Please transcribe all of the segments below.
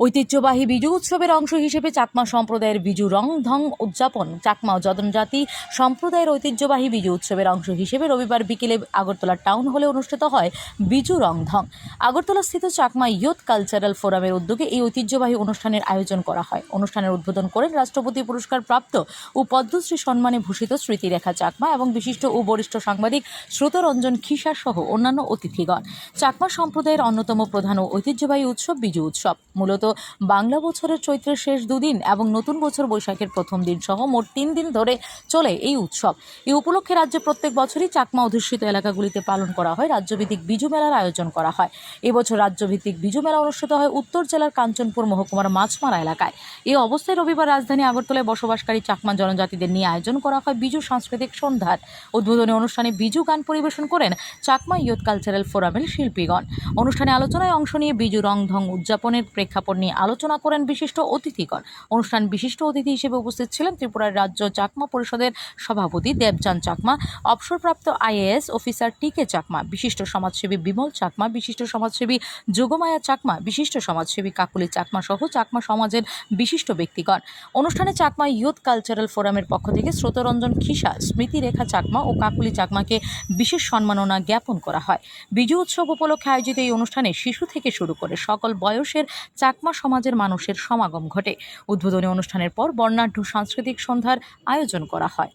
ঐতিহ্যবাহী বিজু উৎসবের অংশ হিসেবে চাকমা সম্প্রদায়ের বিজু রং ধং উদযাপন। চাকমা ও জনজাতি সম্প্রদায়ের ঐতিহ্যবাহী বিজু উৎসবের অংশ হিসেবে রবিবার বিকেলে আগরতলা টাউন হলে অনুষ্ঠিত হয় বিজু রং ধং। আগরতলা স্থিত চাকমা ইয়ুথ কালচারাল ফোরামের উদ্যোগে এই ঐতিহ্যবাহী অনুষ্ঠানের আয়োজন করা হয়। অনুষ্ঠানের উদ্বোধন করেন রাষ্ট্রপতি পুরস্কার প্রাপ্ত ও পদ্মশ্রী সম্মানে ভূষিত স্মৃতিরেখা চাকমা এবং বিশিষ্ট ও বরিষ্ঠ সাংবাদিক শ্রুতরঞ্জন খিসা সহ অন্যান্য অতিথিগণ। চাকমা সম্প্রদায়ের অন্যতম প্রধান ও ঐতিহ্যবাহী উৎসব বিজু উৎসব। মূলত বাংলা বছরের চৈত্রের শেষ দুদিন এবং নতুন বছর বৈশাখের প্রথম দিন সহ মোট তিন দিন ধরে চলে এই উৎসব। এই উপলক্ষে রাজ্যে প্রত্যেক বছরই চাকমা অধ্যুষিত এলাকাগুলিতে পালন করা হয়, রাজ্যভিত্তিক বিজু মেলার আয়োজন করা হয়। এবছর রাজ্যভিত্তিক বিজু মেলা অনুষ্ঠিত হয় উত্তর জেলার কাঞ্চনপুর মহকুমার মাছমারা এলাকায়। এই অবস্থায় রবিবার রাজধানী আগরতলায় বসবাসকারী চাকমা জনজাতিদের নিয়ে আয়োজন করা হয় বিজু সাংস্কৃতিক সন্ধ্যার। উদ্বোধনী অনুষ্ঠানে বিজু গান পরিবেশন করেন চাকমা ইয়ুথ কালচারাল ফোরামের শিল্পীগণ। অনুষ্ঠানে আলোচনায় অংশ নিয়ে বিজু রং ধং উদযাপনের প্রেক্ষাপট নিয়ে আলোচনা করেন বিশিষ্ট অতিথিগণ। অনুষ্ঠান বিশিষ্ট অতিথি হিসেবে উপস্থিত ছিলেন ত্রিপুরার রাজ্য চাকমা পরিষদের সভাপতি দেবচান চাকমা, অবসরপ্রাপ্ত IAS officer T K Chakma, বিশিষ্ট সমাজসেবী বিমল চাকমা, বিশিষ্ট সমাজসেবী যোগমায়া চাকমা, বিশিষ্ট সমাজসেবী কাকুলি চাকমা সহ চাকমা সমাজের বিশিষ্ট ব্যক্তিগণ। অনুষ্ঠানে চাকমা ইয়ুথ কালচারাল ফোরামের পক্ষ থেকে শ্রোতরঞ্জন খিসা স্মৃতি রেখা চাকমা ও কাকুলি চাকমাকে বিশেষ সম্মাননা জ্ঞাপন করা হয়। বিজু উৎসব উপলক্ষে আয়োজিত এই অনুষ্ঠানে শিশু থেকে শুরু করে সকল বয়সের চাকমা সমাজের মানুষের সমাগম ঘটে। উদ্বোধনী অনুষ্ঠানের পর বর্ণাঢ্য সাংস্কৃতিক সন্ধ্যার আয়োজন করা হয়।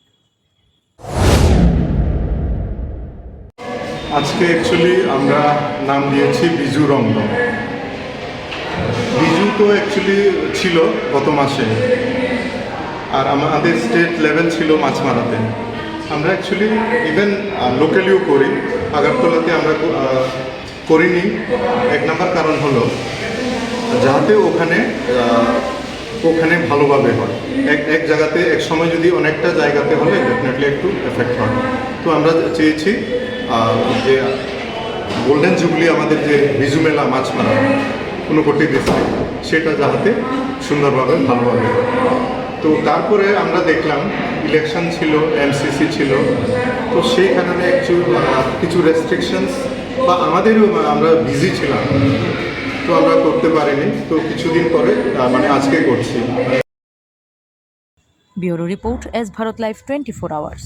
আজকে অ্যাকচুয়ালি আমরা নাম দিয়েছি বিজু রংদম বিজু তো অ্যাকচুয়ালি ছিল গত মাসে। আর আমাদের স্টেট লেভেল ছিল মাছমারাতে। আমরা অ্যাকচুয়ালি ইভেন লোকালিও করি। আগরতলাতে আমরা করিনি। এক নম্বর কারণ হলো যাতে ওখানে ওখানে ভালোভাবে হয়। এক এক জায়গাতে, এক সময় যদি অনেকটা জায়গাতে হলে ডেফিনেটলি একটু এফেক্ট হয়। তো আমরা চেয়েছি যে গোল্ডেন জুবলি আমাদের যে বিজু মেলা মাছ মারা ঊনকোটি ডিস্ট্রিক্ট সেটা যাতে সুন্দরভাবে, ভালোভাবে হয়। তো তারপরে আমরা দেখলাম ইলেকশন ছিল এমসিসি ছিল, তো সেই কারণে একটু কিছু রেস্ট্রিকশনস বা আমাদেরও আমরা বিজি ছিলাম। তো আমরা করতে পারিনি। তো কিছুদিন পরে মানে আজকে করছি। Bureau report S Bharat live twenty four hours.